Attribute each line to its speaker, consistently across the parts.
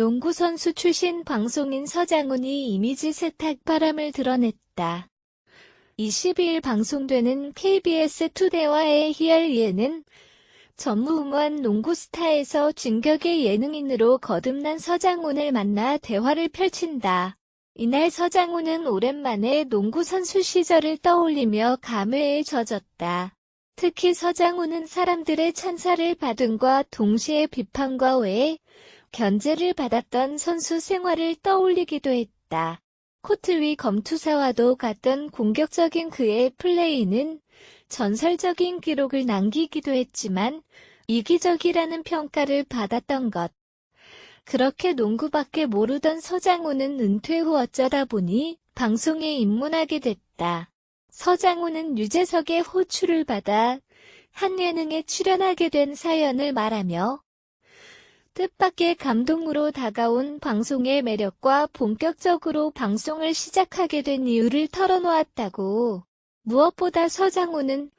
Speaker 1: 농구 선수 출신 방송인 서장훈이 이미지 세탁 바람을 드러냈다. 22일 방송되는 KBS 투데와의 희열 예는 전무후무한 농구 스타에서 진격의 예능인으로 거듭난 서장훈을 만나 대화를 펼친다. 이날 서장훈은 오랜만에 농구 선수 시절을 떠올리며 감회에 젖었다. 특히 서장훈은 사람들의 찬사를 받음과 동시에 비판과 외에 견제를 받았던 선수 생활을 떠올리기도 했다. 코트 위 검투사와도 같던 공격적인 그의 플레이는 전설적인 기록을 남기기도 했지만 이기적이라는 평가를 받았던 것. 그렇게 농구밖에 모르던 서장훈은 은퇴 후 어쩌다 보니 방송에 입문하게 됐다. 서장훈은 유재석의 호출을 받아 한 예능에 출연하게 된 사연을 말하며 뜻밖의 감동으로 다가온 방송의 매력과 본격적으로 방송을 시작하게 된 이유를 털어놓았다고. 무엇보다 서장훈은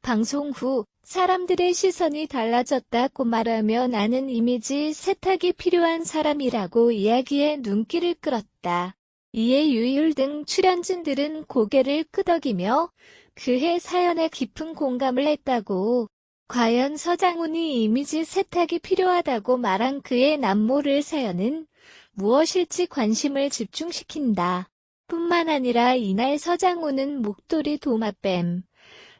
Speaker 1: 방송 후 사람들의 시선이 달라졌다고 말하며 나는 이미지 세탁이 필요한 사람이라고 이야기에 눈길을 끌었다. 이에 유율 등 출연진들은 고개를 끄덕이며 그해 사연에 깊은 공감을 했다고. 과연 서장훈이 이미지 세탁이 필요하다고 말한 그의 남모를 사연은 무엇일지 관심을 집중시킨다. 뿐만 아니라 이날 서장훈은 목도리 도마뱀,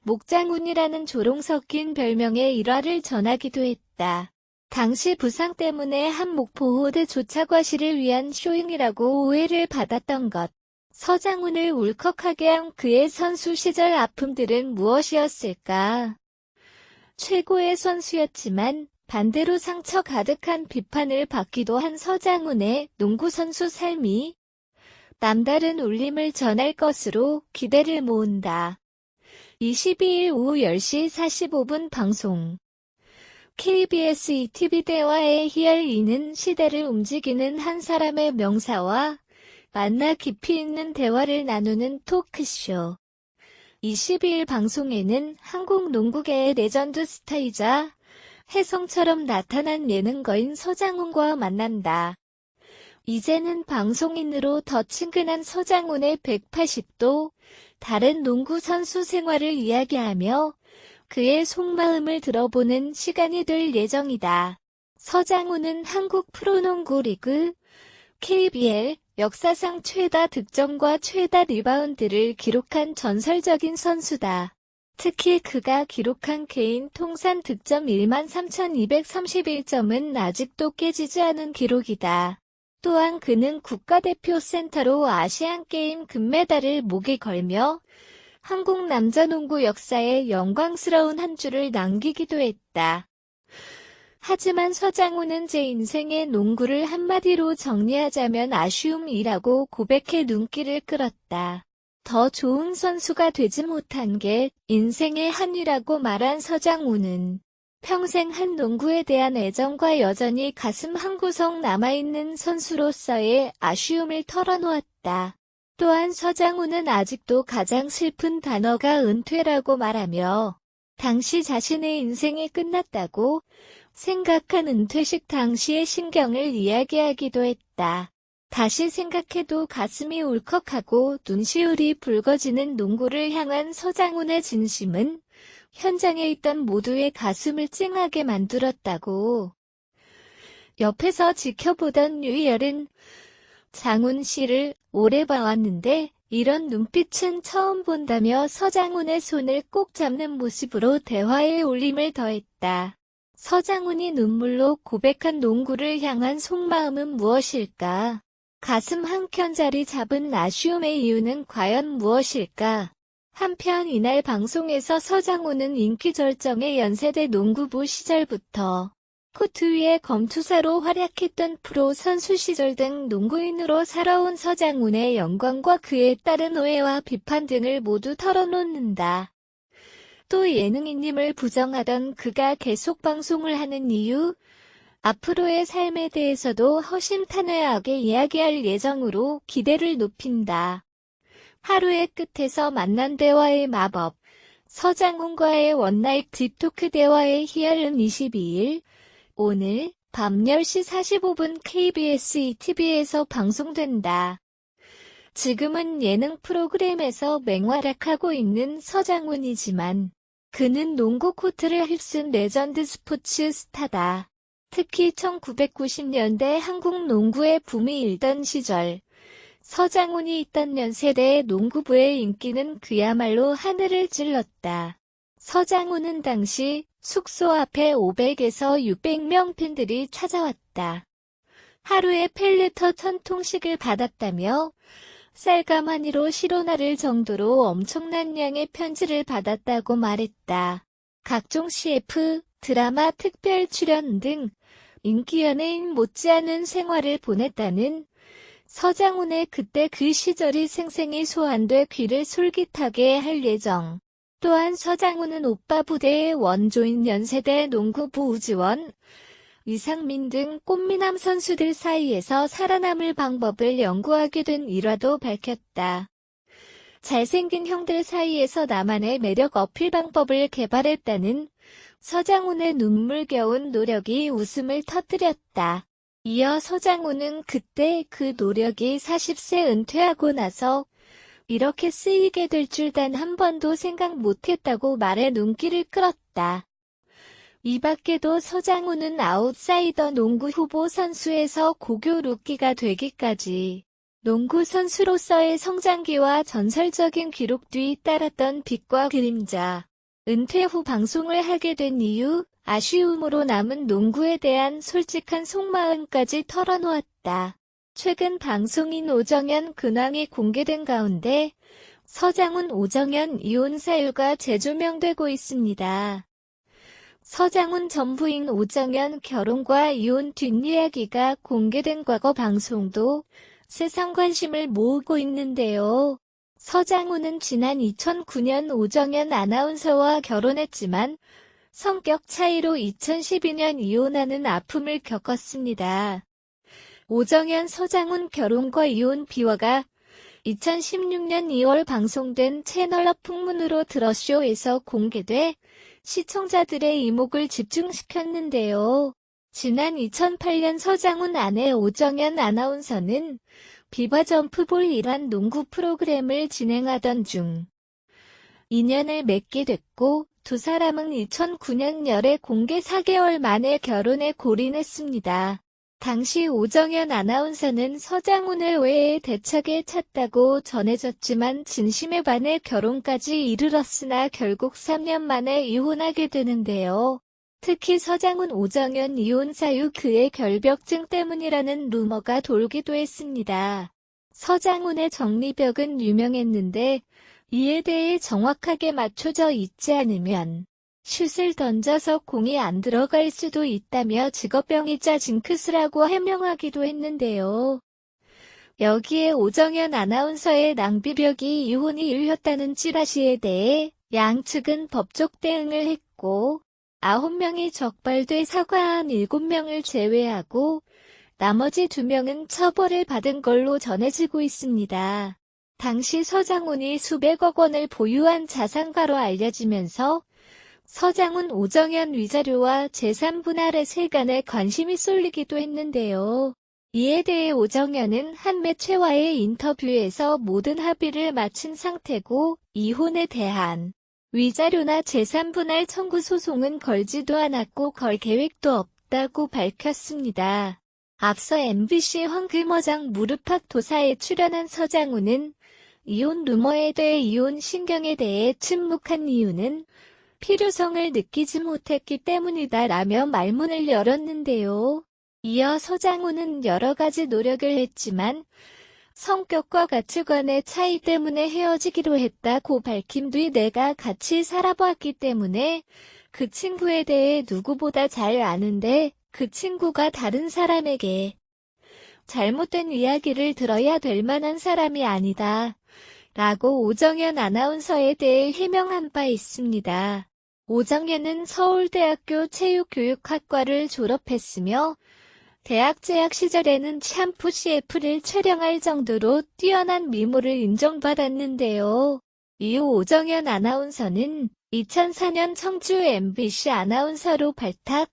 Speaker 1: 목장훈이라는 조롱 섞인 별명의 일화를 전하기도 했다. 당시 부상 때문에 한목 보호대 조차과실을 위한 쇼잉이라고 오해를 받았던 것. 서장훈을 울컥하게 한 그의 선수 시절 아픔들은 무엇이었을까? 최고의 선수였지만 반대로 상처 가득한 비판을 받기도 한 서장훈의 농구 선수 삶이 남다른 울림을 전할 것으로 기대를 모은다. 22일 오후 10시 45분 방송 KBS ETV 대화의 희열이는 시대를 움직이는 한 사람의 명사와 만나 깊이 있는 대화를 나누는 토크쇼. 22일 방송에는 한국 농구계의 레전드 스타이자 혜성처럼 나타난 예능거인 서장훈과 만난다. 이제는 방송인으로 더 친근한 서장훈의 180도 다른 농구 선수 생활을 이야기하며 그의 속마음을 들어보는 시간이 될 예정이다. 서장훈은 한국 프로농구 리그 KBL 역사상 최다 득점과 최다 리바운드를 기록한 전설적인 선수다. 특히 그가 기록한 개인 통산 득점 13,231점은 아직도 깨지지 않은 기록이다. 또한 그는 국가대표 센터로 아시안게임 금메달을 목에 걸며 한국 남자농구 역사에 영광스러운 한 줄을 남기기도 했다. 하지만 서장훈은 제 인생의 농구를 한마디로 정리하자면 아쉬움이라고 고백해 눈길을 끌었다. 더 좋은 선수가 되지 못한 게 인생의 한이라고 말한 서장훈은 평생 한 농구에 대한 애정과 여전히 가슴 한구석 남아있는 선수로서의 아쉬움을 털어놓았다. 또한 서장훈은 아직도 가장 슬픈 단어가 은퇴라고 말하며 당시 자신의 인생이 끝났다고 생각한 은퇴식 당시의 심경을 이야기하기도 했다. 다시 생각해도 가슴이 울컥하고 눈시울이 붉어지는 농구를 향한 서장훈의 진심은 현장에 있던 모두의 가슴을 찡하게 만들었다고. 옆에서 지켜보던 유희열은 장훈 씨를 오래 봐왔는데 이런 눈빛은 처음 본다며 서장훈의 손을 꼭 잡는 모습으로 대화에 울림을 더했다. 서장훈이 눈물로 고백한 농구를 향한 속마음은 무엇일까? 가슴 한켠 자리 잡은 아쉬움의 이유는 과연 무엇일까? 한편 이날 방송에서 서장훈은 인기 절정의 연세대 농구부 시절부터 코트 위에 검투사로 활약했던 프로 선수 시절 등 농구인으로 살아온 서장훈의 영광과 그에 따른 오해와 비판 등을 모두 털어놓는다. 또 예능인님을 부정하던 그가 계속 방송을 하는 이유, 앞으로의 삶에 대해서도 허심탄회하게 이야기할 예정으로 기대를 높인다. 하루의 끝에서 만난 대화의 마법. 서장훈과의 원나잇 딥토크 대화의 희열은 22일. 오늘 밤 10시 45분 KBS ETV에서 방송된다. 지금은 예능 프로그램에서 맹활약하고 있는 서장훈이지만 그는 농구 코트를 휩쓴 레전드 스포츠 스타다. 특히 1990년대 한국 농구의 붐이 일던 시절 서장훈이 있던 연세대의 농구부의 인기는 그야말로 하늘을 찔렀다. 서장훈은 당시 숙소 앞에 500에서 600명 팬들이 찾아왔다. 하루에 펠리터 천 통씩을 받았다며 쌀가마니로 실어나를 정도로 엄청난 양의 편지를 받았다고 말했다. 각종 CF, 드라마 특별 출연 등 인기 연예인 못지않은 생활을 보냈다는 서장훈의 그때 그 시절이 생생히 소환돼 귀를 솔깃하게 할 예정. 또한 서장훈은 오빠 부대의 원조인 연세대 농구부 우지원, 이상민 등 꽃미남 선수들 사이에서 살아남을 방법을 연구하게 된 일화도 밝혔다. 잘생긴 형들 사이에서 나만의 매력 어필 방법을 개발했다는 서장훈의 눈물겨운 노력이 웃음을 터뜨렸다. 이어 서장훈은 그때 그 노력이 40세 은퇴하고 나서 이렇게 쓰이게 될 줄 단 한 번도 생각 못했다고 말해 눈길을 끌었다. 이 밖에도 서장훈은 아웃사이더 농구 후보 선수에서 고교 루키가 되기까지 농구 선수로서의 성장기와 전설적인 기록 뒤 따랐던 빛과 그림자. 은퇴 후 방송을 하게 된 이유, 아쉬움으로 남은 농구에 대한 솔직한 속마음까지 털어놓았다. 최근 방송인 오정연 근황이 공개된 가운데 서장훈 오정연 이혼 사유가 재조명되고 있습니다. 서장훈 전 부인 오정연 결혼과 이혼 뒷이야기가 공개된 과거 방송도 세상 관심을 모으고 있는데요. 서장훈은 지난 2009년 오정연 아나운서와 결혼했지만 성격 차이로 2012년 이혼하는 아픔을 겪었습니다. 오정연 서장훈 결혼과 이혼 비화가 2016년 2월 방송된 채널업 풍문으로 들어쇼에서 공개돼 시청자들의 이목을 집중시켰는데요. 지난 2008년 서장훈 아내 오정연 아나운서는 비바 점프볼이란 농구 프로그램을 진행하던 중 인연을 맺게 됐고 두 사람은 2009년 열에 공개 4개월 만에 결혼에 골인했습니다. 당시 오정연 아나운서는 서장훈을 외에 대책에 찼다고 전해졌지만 진심에 반해 결혼까지 이르렀으나 결국 3년 만에 이혼하게 되는데요. 특히 서장훈 오정연 이혼 사유 그의 결벽증 때문이라는 루머가 돌기도 했습니다. 서장훈의 정리벽은 유명했는데 이에 대해 정확하게 맞춰져 있지 않으면 슛을 던져서 공이 안 들어갈 수도 있다며 직업병이자 징크스라고 해명하기도 했는데요. 여기에 오정연 아나운서의 낭비벽이 이혼이 일렸다는 찌라시에 대해 양측은 법적 대응을 했고 9명이 적발돼 사과한 7명을 제외하고 나머지 2명은 처벌을 받은 걸로 전해지고 있습니다. 당시 서장훈이 수백억 원을 보유한 자산가로 알려지면서 서장훈 오정연 위자료와 재산 분할의 세간에 관심이 쏠리기도 했는데요. 이에 대해 오정연은 한 매체와의 인터뷰에서 모든 합의를 마친 상태고 이혼에 대한 위자료나 재산 분할 청구 소송은 걸지도 않았고 걸 계획도 없다고 밝혔습니다. 앞서 MBC 황금어장 무릎팍 도사에 출연한 서장훈은 이혼 루머에 대해 이혼 신경에 대해 침묵한 이유는 필요성을 느끼지 못했기 때문이다 라며 말문을 열었는데요. 이어 서장훈은 여러 가지 노력을 했지만 성격과 가치관의 차이 때문에 헤어지기로 했다고 밝힌 뒤 내가 같이 살아보았기 때문에 그 친구에 대해 누구보다 잘 아는데 그 친구가 다른 사람에게 잘못된 이야기를 들어야 될 만한 사람이 아니다. 라고 오정연 아나운서에 대해 해명한 바 있습니다. 오정연은 서울대학교 체육교육학과를 졸업했으며 대학 재학 시절에는 샴푸 CF를 촬영할 정도로 뛰어난 미모를 인정받았는데요. 이후 오정연 아나운서는 2004년 청주 MBC 아나운서로 발탁,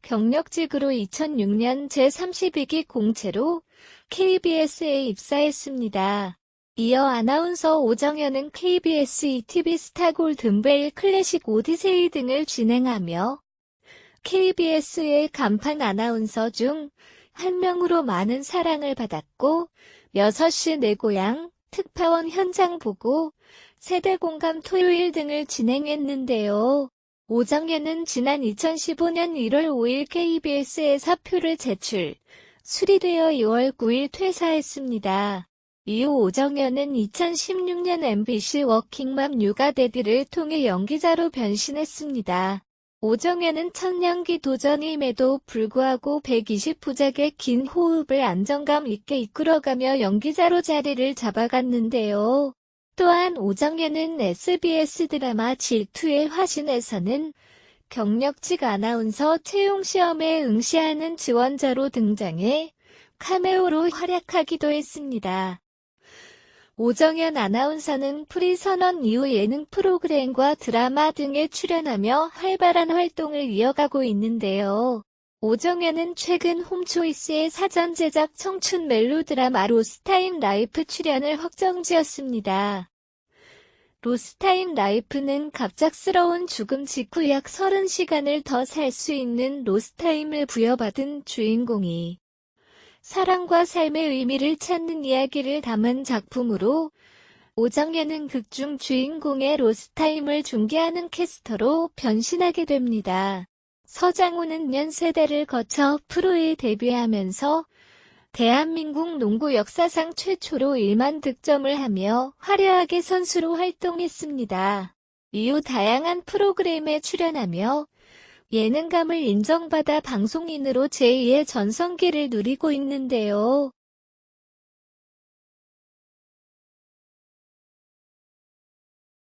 Speaker 1: 경력직으로 2006년 제32기 공채로 KBS에 입사했습니다. 이어 아나운서 오정현은 KBS ETV 스타 골든벨 클래식 오디세이 등을 진행하며 KBS의 간판 아나운서 중 한 명으로 많은 사랑을 받았고 6시 내 고향, 특파원 현장 보고, 세대 공감 토요일 등을 진행했는데요. 오정현은 지난 2015년 1월 5일 KBS에 사표를 제출, 수리되어 2월 9일 퇴사했습니다. 이후 오정현은 2016년 MBC 워킹맘 육아데디를 통해 연기자로 변신했습니다. 오정현은 천년기 도전임에도 불구하고 120부작의 긴 호흡을 안정감 있게 이끌어가며 연기자로 자리를 잡아갔는데요. 또한 오정현은 SBS 드라마 질투의 화신에서는 경력직 아나운서 채용 시험에 응시하는 지원자로 등장해 카메오로 활약하기도 했습니다. 오정현 아나운서는 프리 선언 이후 예능 프로그램과 드라마 등에 출연하며 활발한 활동을 이어가고 있는데요. 오정현은 최근 홈초이스의 사전 제작 청춘 멜로 드라마 로스타임 라이프 출연을 확정지었습니다. 로스타임 라이프는 갑작스러운 죽음 직후 약 30시간을 더 살 수 있는 로스타임을 부여받은 주인공이 사랑과 삶의 의미를 찾는 이야기를 담은 작품으로 오정현은 극중 주인공의 로스타임을 중계하는 캐스터로 변신하게 됩니다. 서장훈은 년 세대를 거쳐 프로에 데뷔하면서 대한민국 농구 역사상 최초로 1만 득점을 하며 화려하게 선수로 활동했습니다. 이후 다양한 프로그램에 출연하며 예능감을 인정받아 방송인으로 제2의 전성기를 누리고 있는데요.